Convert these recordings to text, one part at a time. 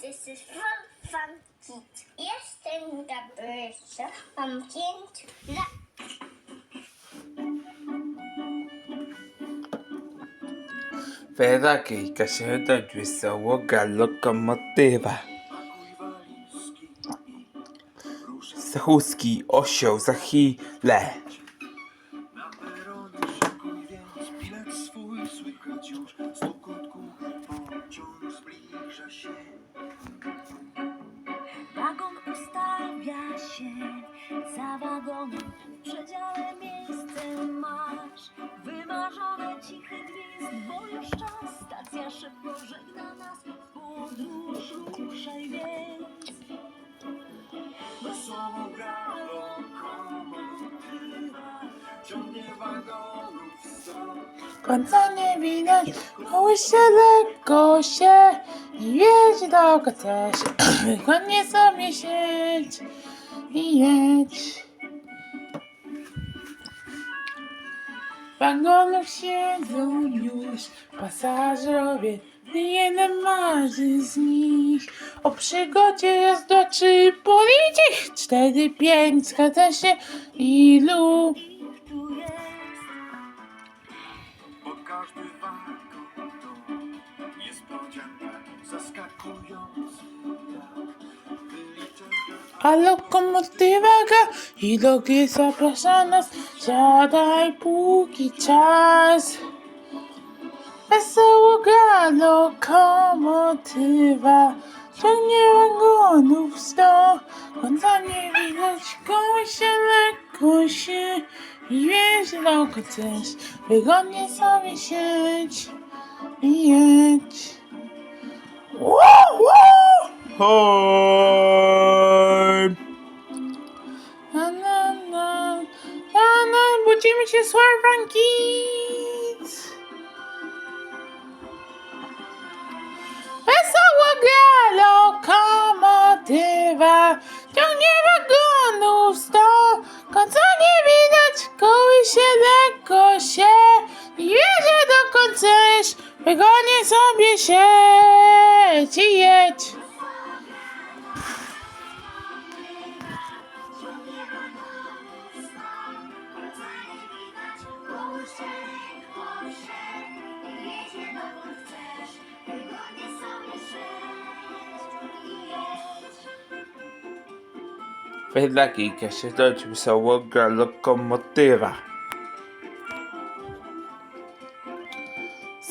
this is from van Kiet. Eerst in the beurs om kind la. Verder gik jeg søndag visse våger lokomotywa. Zachuski osioł za chwilę. Wagon ustawia się za wagonem, w przedziale miejsce masz. Wymarzone cichy gwizd, bo już czas, stacja szybko żegna nas. W podróż ruszaj więc. Sto. Końca nie widać, kołysze lekko się i jedź do chcesz. Wygodnie sobie siedź i jedź. W wagonach siedzą już pasażerowie, nie jeden marzy z nich. O przygodzie jazda czy policzyć? Cztery, pięć, zgadza się, ilu? A lokomotywa ga i drogi zaprasza nas. Siadaj póki czas. Wesoło gra lokomotywa. Ciągnie wagonów sto. Końca nie widać, koło się lekko się. I wiesz, dokąd chcesz. Wygodnie sobie siedź i jedź. Hoj! Na, na, na, na, na, budzimy się z Kids! Wesoła gra lokomotywa, ciągnie wagonów sto, końca nie widać, koły się lekko się, wierzę dokąd chcesz, wygodnie sobie siedź i jedź. Wydlaki kasieta wesołego lokomotywa.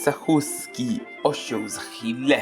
Zachuski osioł za chwilę.